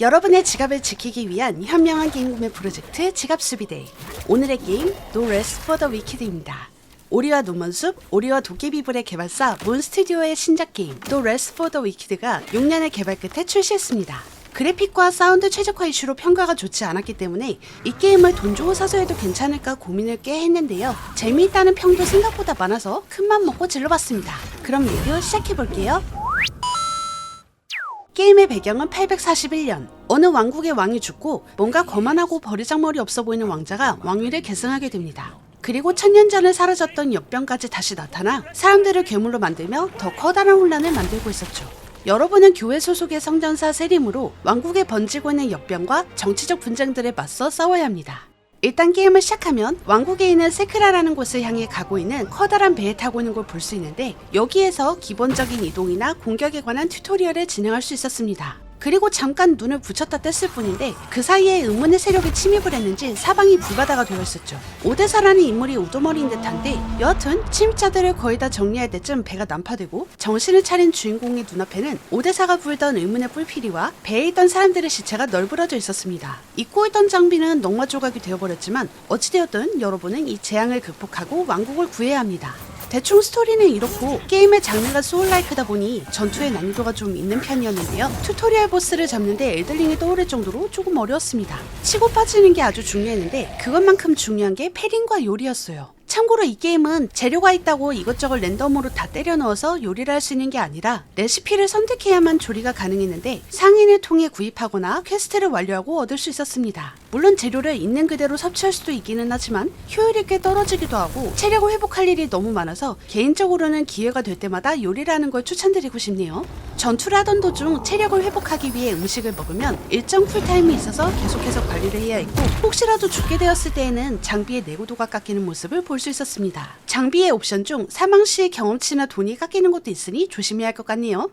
여러분의 지갑을 지키기 위한 현명한 게임 구매 프로젝트 지갑 수비데이. 오늘의 게임 No Rest for the Wicked입니다. 오리와 노먼숲, 오리와 도깨비불의 개발사 몬스튜디오의 신작 게임 No Rest for the Wicked가 6년의 개발 끝에 출시했습니다. 그래픽과 사운드 최적화 이슈로 평가가 좋지 않았기 때문에 이 게임을 돈 주고 사서 해도 괜찮을까 고민을 꽤 했는데요. 재미있다는 평도 생각보다 많아서 큰 맘 먹고 질러봤습니다. 그럼 리뷰 시작해볼게요. 게임의 배경은 841년. 어느 왕국의 왕이 죽고 뭔가 거만하고 버리장머리 없어 보이는 왕자가 왕위를 계승하게 됩니다. 그리고 천년 전에 사라졌던 역병까지 다시 나타나 사람들을 괴물로 만들며 더 커다란 혼란을 만들고 있었죠. 여러분은 교회 소속의 성전사 세림으로 왕국에 번지고 있는 역병과 정치적 분쟁들에 맞서 싸워야 합니다. 일단 게임을 시작하면 왕국에 있는 세크라라는 곳을 향해 가고 있는 커다란 배에 타고 있는 걸 볼 수 있는데 여기에서 기본적인 이동이나 공격에 관한 튜토리얼을 진행할 수 있었습니다. 그리고 잠깐 눈을 붙였다 뗐을 뿐인데 그 사이에 의문의 세력이 침입을 했는지 사방이 불바다가 되어 있었죠. 오데사라는 인물이 우두머리인 듯한데 여하튼 침입자들을 거의 다 정리할 때쯤 배가 난파되고 정신을 차린 주인공의 눈앞에는 오데사가 불던 의문의 뿔피리와 배에 있던 사람들의 시체가 널브러져 있었습니다. 입고 있던 장비는 넉마 조각이 되어버렸지만 어찌되었든 여러분은 이 재앙을 극복하고 왕국을 구해야 합니다. 대충 스토리는 이렇고 게임의 장르가 소울라이크다 보니 전투의 난이도가 좀 있는 편이었는데요. 튜토리얼 보스를 잡는데 엘들링이 떠오를 정도로 조금 어려웠습니다. 치고 빠지는 게 아주 중요했는데 그것만큼 중요한 게 패링과 요리였어요. 참고로 이 게임은 재료가 있다고 이것저것 랜덤으로 다 때려 넣어서 요리를 할 수 있는 게 아니라 레시피를 선택해야만 조리가 가능했는데 상인을 통해 구입하거나 퀘스트를 완료하고 얻을 수 있었습니다. 물론 재료를 있는 그대로 섭취할 수도 있기는 하지만 효율이 꽤 떨어지기도 하고 체력을 회복할 일이 너무 많아서 개인적으로는 기회가 될 때마다 요리를 하는 걸 추천드리고 싶네요. 전투를 하던 도중 체력을 회복하기 위해 음식을 먹으면 일정 쿨타임이 있어서 계속해서 관리를 해야 했고 혹시라도 죽게 되었을 때에는 장비의 내구도가 깎이는 모습을 볼 수 있었습니다. 장비의 옵션 중 사망 시의 경험치나 돈이 깎이는 것도 있으니 조심해야 할 것 같네요.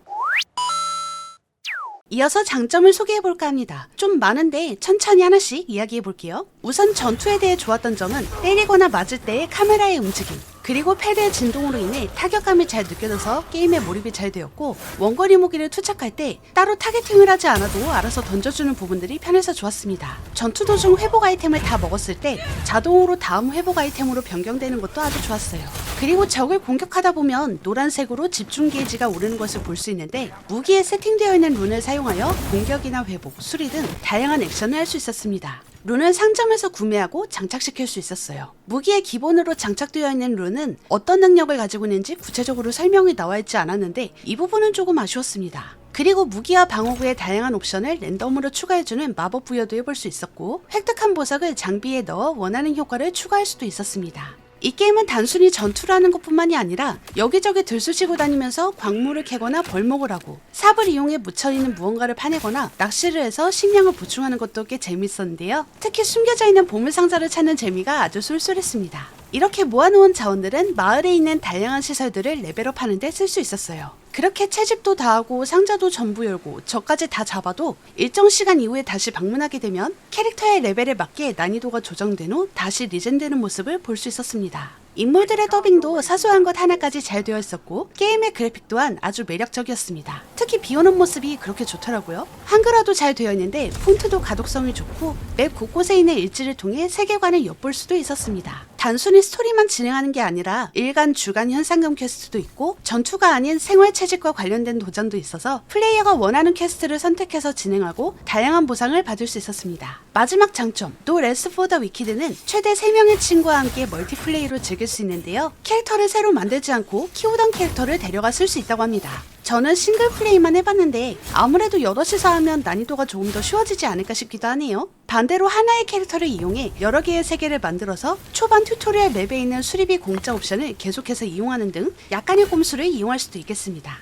이어서 장점을 소개해 볼까 합니다. 좀 많은데 천천히 하나씩 이야기해 볼게요. 우선 전투에 대해 좋았던 점은 때리거나 맞을 때의 카메라의 움직임. 그리고 패드의 진동으로 인해 타격감이 잘 느껴져서 게임에 몰입이 잘 되었고 원거리 무기를 투척할 때 따로 타겟팅을 하지 않아도 알아서 던져주는 부분들이 편해서 좋았습니다. 전투 도중 회복 아이템을 다 먹었을 때 자동으로 다음 회복 아이템으로 변경되는 것도 아주 좋았어요. 그리고 적을 공격하다 보면 노란색으로 집중 게이지가 오르는 것을 볼 수 있는데 무기에 세팅되어 있는 룬을 사용하여 공격이나 회복, 수리 등 다양한 액션을 할 수 있었습니다. 룬은 상점에서 구매하고 장착시킬 수 있었어요. 무기에 기본으로 장착되어 있는 룬은 어떤 능력을 가지고 있는지 구체적으로 설명이 나와 있지 않았는데 이 부분은 조금 아쉬웠습니다. 그리고 무기와 방어구의 다양한 옵션을 랜덤으로 추가해주는 마법 부여도 해볼 수 있었고 획득한 보석을 장비에 넣어 원하는 효과를 추가할 수도 있었습니다. 이 게임은 단순히 전투를 하는 것뿐만이 아니라 여기저기 들쑤시고 다니면서 광물을 캐거나 벌목을 하고 삽을 이용해 묻혀있는 무언가를 파내거나 낚시를 해서 식량을 보충하는 것도 꽤 재밌었는데요. 특히 숨겨져 있는 보물상자를 찾는 재미가 아주 쏠쏠했습니다. 이렇게 모아놓은 자원들은 마을에 있는 다양한 시설들을 레벨업하는 데 쓸 수 있었어요. 그렇게 채집도 다 하고 상자도 전부 열고 저까지 다 잡아도 일정 시간 이후에 다시 방문하게 되면 캐릭터의 레벨에 맞게 난이도가 조정된 후 다시 리젠되는 모습을 볼 수 있었습니다. 인물들의 더빙도 사소한 것 하나까지 잘 되어 있었고 게임의 그래픽 또한 아주 매력적이었습니다. 특히 비 오는 모습이 그렇게 좋더라고요. 한글화도 잘 되어 있는데 폰트도 가독성이 좋고 맵 곳곳에 있는 일지를 통해 세계관을 엿볼 수도 있었습니다. 단순히 스토리만 진행하는 게 아니라 일간 주간 현상금 퀘스트도 있고 전투가 아닌 생활 채집과 관련된 도전도 있어서 플레이어가 원하는 퀘스트를 선택해서 진행하고 다양한 보상을 받을 수 있었습니다. 마지막 장점, 노 레스 포더 위키드는 최대 3명의 친구와 함께 멀티플레이로 즐길 수 있는데요. 캐릭터를 새로 만들지 않고 키우던 캐릭터를 데려가 쓸 수 있다고 합니다. 저는 싱글 플레이만 해봤는데 아무래도 여럿이서 하면 난이도가 조금 더 쉬워지지 않을까 싶기도 하네요. 반대로 하나의 캐릭터를 이용해 여러 개의 세계를 만들어서 초반 튜토리얼 맵에 있는 수리비 공짜 옵션을 계속해서 이용하는 등 약간의 꼼수를 이용할 수도 있겠습니다.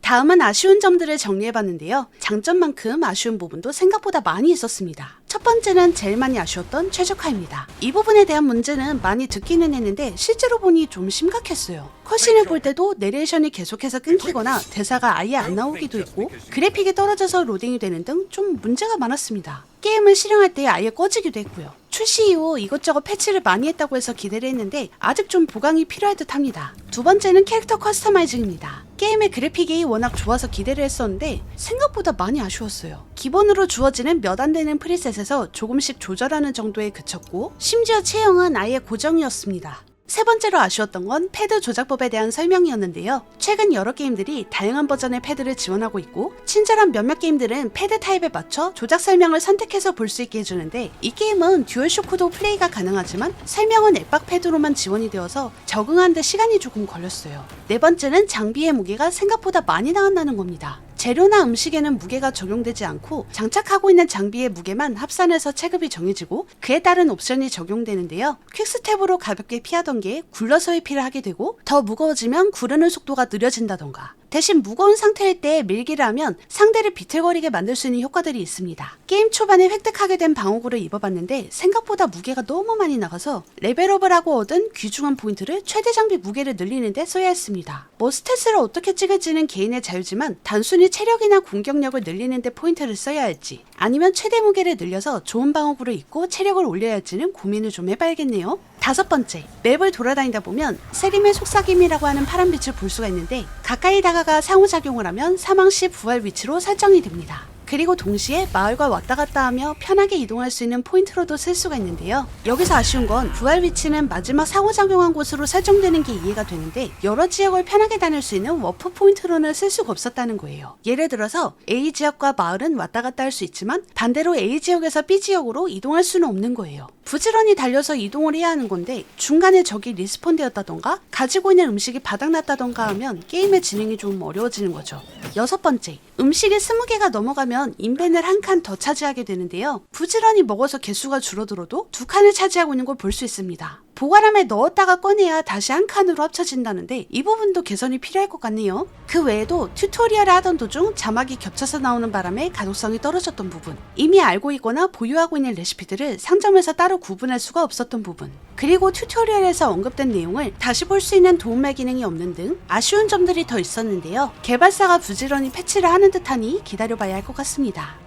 다음은 아쉬운 점들을 정리해봤는데요. 장점만큼 아쉬운 부분도 생각보다 많이 있었습니다. 첫 번째는 제일 많이 아쉬웠던 최적화입니다. 이 부분에 대한 문제는 많이 듣기는 했는데 실제로 보니 좀 심각했어요. 컷신을 볼 때도 내레이션이 계속해서 끊기거나 대사가 아예 안 나오기도 했고 그래픽이 떨어져서 로딩이 되는 등 좀 문제가 많았습니다. 게임을 실행할 때 아예 꺼지기도 했고요. 출시 이후 이것저것 패치를 많이 했다고 해서 기대를 했는데 아직 좀 보강이 필요할 듯 합니다. 두 번째는 캐릭터 커스터마이징입니다. 게임의 그래픽이 워낙 좋아서 기대를 했었는데 생각보다 많이 아쉬웠어요. 기본으로 주어지는 몇 안 되는 프리셋에서 조금씩 조절하는 정도에 그쳤고 심지어 체형은 아예 고정이었습니다. 세 번째로 아쉬웠던 건 패드 조작법에 대한 설명이었는데요. 최근 여러 게임들이 다양한 버전의 패드를 지원하고 있고 친절한 몇몇 게임들은 패드 타입에 맞춰 조작 설명을 선택해서 볼 수 있게 해주는데 이 게임은 듀얼쇼크도 플레이가 가능하지만 설명은 앱박 패드로만 지원이 되어서 적응하는데 시간이 조금 걸렸어요. 네 번째는 장비의 무게가 생각보다 많이 나온다는 겁니다. 재료나 음식에는 무게가 적용되지 않고 장착하고 있는 장비의 무게만 합산해서 체급이 정해지고 그에 따른 옵션이 적용되는데요. 퀵스텝으로 가볍게 피하던 게 굴러서 회피를 하게 되고 더 무거워지면 구르는 속도가 느려진다던가 대신 무거운 상태일 때 밀기를 하면 상대를 비틀거리게 만들 수 있는 효과들이 있습니다. 게임 초반에 획득하게 된 방어구를 입어봤는데 생각보다 무게가 너무 많이 나가서 레벨업을 하고 얻은 귀중한 포인트를 최대 장비 무게를 늘리는데 써야 했습니다. 뭐 스탯을 어떻게 찍을지는 개인의 자유지만 단순히 체력이나 공격력을 늘리는데 포인트를 써야 할지 아니면 최대 무게를 늘려서 좋은 방어구를 입고 체력을 올려야 할지는 고민을 좀 해봐야겠네요. 다섯 번째, 맵을 돌아다니다 보면 세림의 속삭임이라고 하는 파란빛을 볼 수가 있는데 가까이 다가가 상호작용을 하면 사망 시 부활 위치로 설정이 됩니다. 그리고 동시에 마을과 왔다 갔다 하며 편하게 이동할 수 있는 포인트로도 쓸 수가 있는데요. 여기서 아쉬운 건 부활 위치는 마지막 상호작용한 곳으로 설정되는 게 이해가 되는데 여러 지역을 편하게 다닐 수 있는 워프 포인트로는 쓸 수가 없었다는 거예요. 예를 들어서 A 지역과 마을은 왔다 갔다 할 수 있지만 반대로 A 지역에서 B 지역으로 이동할 수는 없는 거예요. 부지런히 달려서 이동을 해야 하는 건데 중간에 적이 리스폰 되었다던가 가지고 있는 음식이 바닥났다던가 하면 게임의 진행이 좀 어려워지는 거죠. 여섯 번째, 음식이 20개가 넘어가면 인벤을 한 칸 더 차지하게 되는데요. 부지런히 먹어서 개수가 줄어들어도 두 칸을 차지하고 있는 걸 볼 수 있습니다. 보관함에 넣었다가 꺼내야 다시 한 칸으로 합쳐진다는데 이 부분도 개선이 필요할 것 같네요. 그 외에도 튜토리얼을 하던 도중 자막이 겹쳐서 나오는 바람에 가독성이 떨어졌던 부분, 이미 알고 있거나 보유하고 있는 레시피들을 상점에서 따로 구분할 수가 없었던 부분, 그리고 튜토리얼에서 언급된 내용을 다시 볼 수 있는 도움말 기능이 없는 등 아쉬운 점들이 더 있었는데요. 개발사가 부지런히 패치를 하는 듯하니 기다려봐야 할 것 같습니다.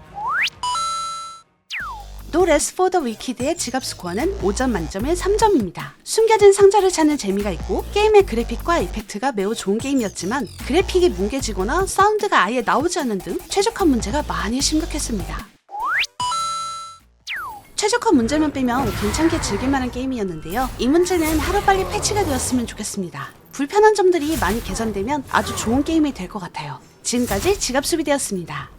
노 레스 포더 위키드의 지갑 스코어는 5점 만점에 3점입니다. 숨겨진 상자를 찾는 재미가 있고 게임의 그래픽과 이펙트가 매우 좋은 게임이었지만 그래픽이 뭉개지거나 사운드가 아예 나오지 않는 등 최적화 문제가 많이 심각했습니다. 최적화 문제만 빼면 괜찮게 즐길만한 게임이었는데요. 이 문제는 하루빨리 패치가 되었으면 좋겠습니다. 불편한 점들이 많이 개선되면 아주 좋은 게임이 될 것 같아요. 지금까지 지갑수비되었습니다.